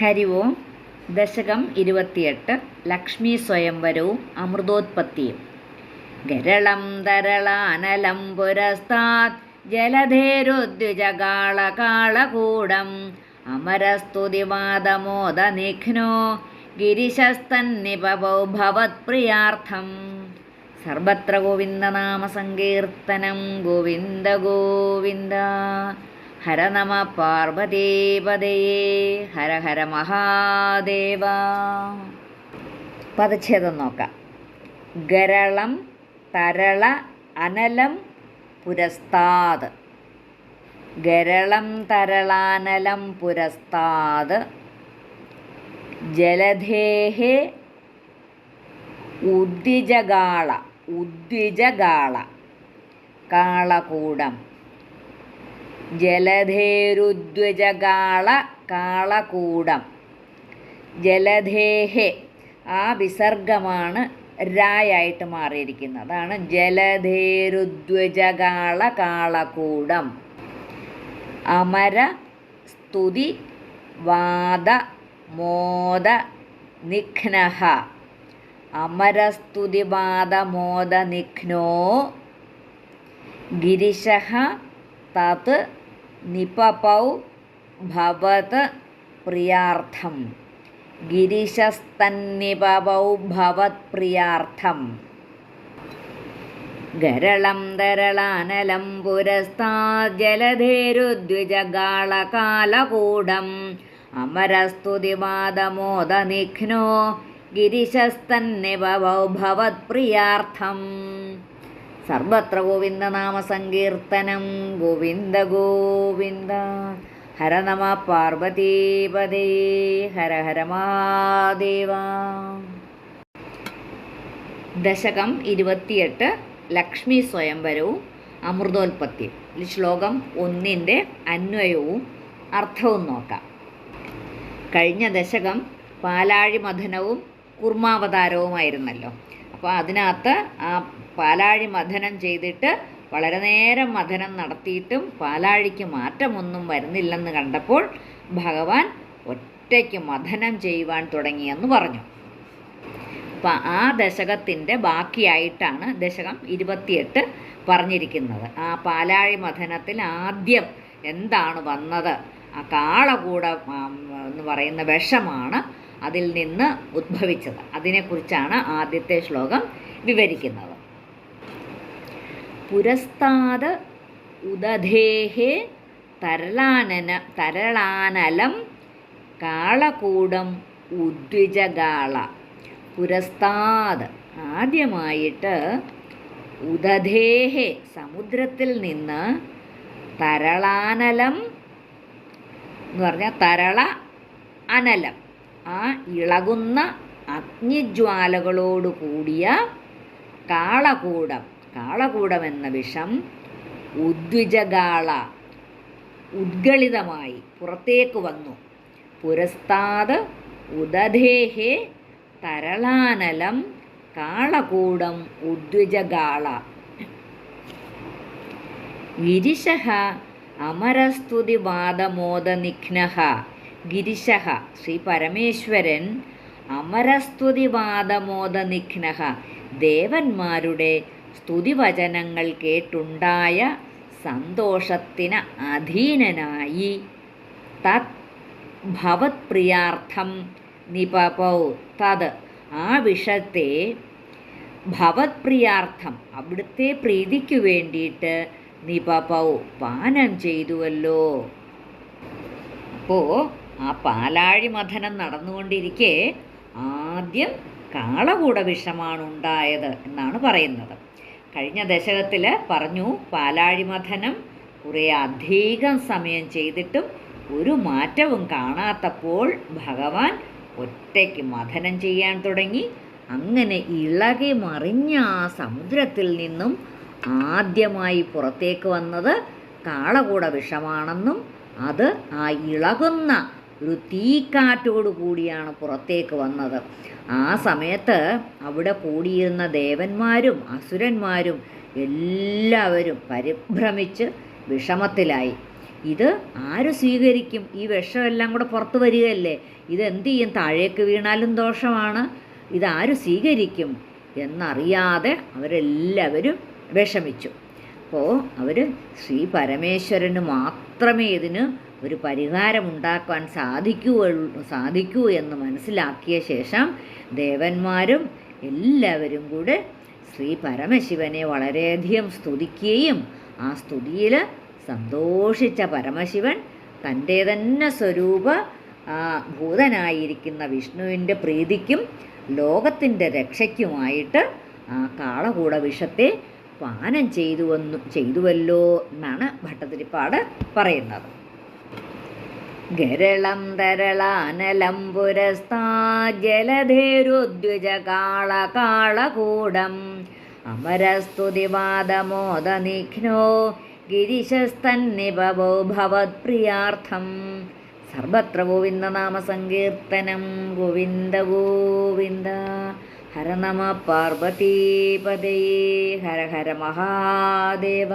ഹരി ഓം. ദശകം ഇരുപത്തിയെട്ട്. ലക്ഷ്മി സ്വയംവരവും അമൃതോത്പത്തിയും. ഗരളം തരളാനലം പുരസ്താത് ജലധേരുദ്വിജകാളകാളകൂടം. അമരസ്തുതിവാദമോദനിഘ്നോ ഗിരിശസ്തന്നിപവൗ ഭവത്പ്രിയാർത്ഥം സർവത്ര ഗോവിന്ദനാമസങ്കീർത്തനം ഗോവിന്ദ ഗോവിന്ദ. ഹര നമ പാർവതീപതയേ ഹര ഹര മഹാദേവ പദച്ഛേദം നോക്കാം. ഗരളം തരള അനലം പുരസ്താത് ഗരളം തരളാനലം പുരസ്താത് ജലധേഹേ ഉദ്ജഗാള ഉദ്വിജഗാള കാളകൂടം. ജലധേരുദ്വിജഗാള കാളകൂടം. ജലധേഹെ ആ വിസർഗമാണ് രായായിട്ട് മാറിയിരിക്കുന്നത്. അതാണ് ജലധേരുദ്വജകാള കാളകൂടം. അമര സ്തുതി വാദ മോദ നിഘ്നഹ. അമരസ്തുതി വാദ മോദ നിഘ്നോ. ഗിരിശ തത് നിപപൗ ഭവത് പ്രിയാർത്ഥം. ഗിരിശസ്തന്നിപവൗ ഭവത് പ്രിയാർത്ഥം. ഗരളം തരളാനലം പുരസ്താജലധേരുദ്വിജഗാളകാലകൂടം അമരസ്തുതിവാദമോദനിഘ്നോ ഗിരിശസ്തന്നിപവൗ ഭവത്പ്രിയാർത്ഥം സർവത്ര ഗോവിന്ദനാമസങ്കീർത്തനം ഗോവിന്ദ ഗോവിന്ദ ഹര നമ പാർവതീപതേ ഹര ഹര മഹാദേവ. ദശകം ഇരുപത്തിയെട്ട് ലക്ഷ്മി സ്വയംവരവും അമൃതോൽപത്തിയും ഈ ശ്ലോകം ഒന്നിന്റെ അന്വയവും അർത്ഥവും നോക്കാം. കഴിഞ്ഞ ദശകം പാലാഴി മഥനവും കുർമാവതാരവുമായിരുന്നല്ലോ. അപ്പോൾ അതിനകത്ത് ആ പാലാഴി മഥനം ചെയ്തിട്ട് വളരെ നേരം മഥനം നടത്തിയിട്ടും പാലാഴിക്ക് മാറ്റമൊന്നും വരുന്നില്ലെന്ന് കണ്ടപ്പോൾ ഭഗവാൻ ഒറ്റയ്ക്ക് മഥനം ചെയ്യുവാൻ തുടങ്ങിയെന്ന് പറഞ്ഞു. അപ്പം ആ ദശകത്തിന്റെ ബാക്കിയായിട്ടാണ് ദശകം ഇരുപത്തിയെട്ട് പറഞ്ഞിരിക്കുന്നത്. ആ പാലാഴി മഥനത്തിൽ ആദ്യം എന്താണ് വന്നത്? ആ കാളകൂട എന്ന് പറയുന്ന വിഷമാണ് അതിൽ നിന്ന് ഉദ്ഭവിച്ചത്. അതിനെക്കുറിച്ചാണ് ആദ്യത്തെ ശ്ലോകം വിവരിക്കുന്നത്. പുരസ്താത് ഉദധേഹേ തരളാനന തരളാനലം കാളകൂടം ഉദ്വിജകാള പുരസ്താത് ആദ്യമായിട്ട് ഉദധേഹെ സമുദ്രത്തിൽ നിന്ന് തരളാനലം എന്ന് പറഞ്ഞാൽ തരള അനലം. ആ ഇളകുന്ന അഗ്നിജ്വാലകളോട് കൂടിയ കാളകൂടം. കാളകൂടം എന്ന വിഷം ഉദ്വിജകാള ഉദ്ഗളിതമായി പുറത്തേക്ക് വന്നു. പുരസ്താത് ഉദധേഹേ തരളാനലം കാളകൂടം ഉദ്വിജഗാള വിരിശ അമരസ്തുതിവാദമോദനിഘ്നഃ ഗിരിശഃ ശ്രീ പരമേശ്വരൻ അമരസ്തുതിവാദമോദനിഘ്ന ദേവന്മാരുടെ സ്തുതിവചനങ്ങൾ കേട്ടുണ്ടായ സന്തോഷത്തിന് അധീനനായി. തത് ഭവത്പ്രിയാർത്ഥം നിപപൗ. തത് ആ വിഷത്തെ ഭവത്പ്രിയാർത്ഥം അവിടുത്തെ പ്രീതിക്കു വേണ്ടിയിട്ട് നിപപൗ. പാനം ചെയ്തുവല്ലോ. അപ്പോൾ ആ പാലാഴി മഥനം നടന്നുകൊണ്ടിരിക്കെ ആദ്യം കാളകൂട വിഷമാണ് ഉണ്ടായത് എന്നാണ് പറയുന്നത്. കഴിഞ്ഞ ദശകത്തിൽ പറഞ്ഞു പാലാഴി മഥനം കുറേ അധികം സമയം ചെയ്തിട്ടും ഒരു മാറ്റവും കാണാത്തപ്പോൾ ഭഗവാൻ ഒറ്റയ്ക്ക് മഥനം ചെയ്യാൻ തുടങ്ങി. അങ്ങനെ ഇളകി മറിഞ്ഞ ആ സമുദ്രത്തിൽ നിന്നും ആദ്യമായി പുറത്തേക്ക് വന്നത് കാളകൂട വിഷമാണെന്നും അത് ആ ഇളകുന്ന ഒരു തീക്കാറ്റോടു കൂടിയാണ് പുറത്തേക്ക് വന്നത്. ആ സമയത്ത് അവിടെ കൂടിയിരുന്ന ദേവന്മാരും അസുരന്മാരും എല്ലാവരും പരിഭ്രമിച്ച് വിഷമത്തിലായി. ഇത് ആര് സ്വീകരിക്കും? ഈ വിഷമെല്ലാം കൂടെ പുറത്ത് വരികയല്ലേ? ഇതെന്ത് ചെയ്യും? താഴേക്ക് വീണാലും ദോഷമാണ്. ഇതാര് സ്വീകരിക്കും? എന്നറിയാതെ അവരെല്ലാവരും വിഷമിച്ചു. അപ്പോൾ അവർ ശ്രീ പരമേശ്വരന് മാത്രമേ ഇതിന് ഒരു പരിഹാരമുണ്ടാക്കാൻ സാധിക്കൂ സാധിക്കൂ എന്ന് മനസ്സിലാക്കിയ ശേഷം ദേവന്മാരും എല്ലാവരും കൂടെ ശ്രീ പരമശിവനെ വളരെയധികം സ്തുതിക്കുകയും ആ സ്തുതിയിൽ സന്തോഷിച്ച പരമശിവൻ തന്റെ തന്നെ സ്വരൂപ ഭൂതനായിരിക്കുന്ന വിഷ്ണുവിന്റെ പ്രീതിക്കും ലോകത്തിന്റെ രക്ഷയ്ക്കുമായിട്ട് ആ കാളകൂട വിഷത്തെ പാനം ചെയ്തു വന്നു ചെയ്തുവല്ലോ എന്നാണ് ഭട്ടതിരിപ്പാട് പറയുന്നത്. ഗരളം തരളാനലം പുരസ്താ ജലധേരുദ്വിജ കാള കാളകൂടം അമരസ്തുതിവാദമോദനിഘ്നോ ഗിരിശസ്തന്നിപവോ ഭവത്പ്രിയാർത്ഥം. സർവത്ര ഗോവിന്ദനാമസങ്കീർത്തനം. ഗോവിന്ദ ഗോവിന്ദ. ഹര നമ പാർവതീപതയേ ഹര ഹര മഹാദേവ.